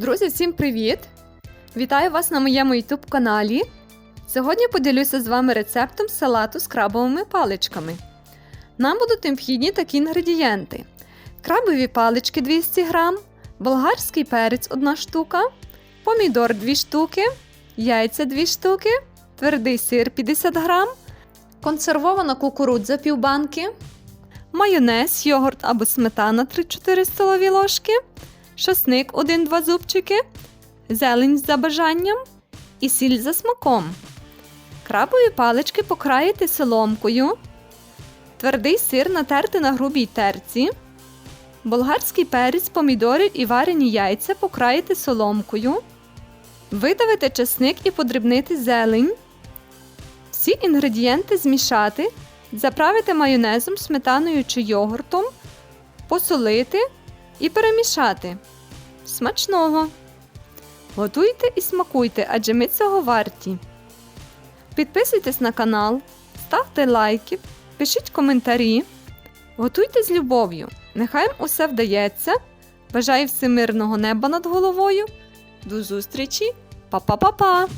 Друзі, всім привіт! Вітаю вас на моєму YouTube каналі. Сьогодні поділюся з вами рецептом салату з крабовими паличками. Нам будуть необхідні такі інгредієнти: крабові палички 200 г, болгарський перець 1 штука, помідор 2 штуки, яйця 2 штуки, твердий сир 50 г, консервована кукурудза півбанки, майонез, йогурт або сметана 3-4 столові ложки, часник 1-2 зубчики, зелень за бажанням і сіль за смаком. Крабові палички покраїти соломкою, твердий сир натерти на грубій терці, болгарський перець, помідори і варені яйця покраїти соломкою, видавити часник і подрібнити зелень. Всі інгредієнти змішати, заправити майонезом, сметаною чи йогуртом, посолити і перемішати. Смачного! Готуйте і смакуйте, адже ми цього варті. Підписуйтесь на канал, ставте лайки, пишіть коментарі. Готуйте з любов'ю. Нехай вам усе вдається. Бажаю всім мирного неба над головою. До зустрічі! Па-па-па-па!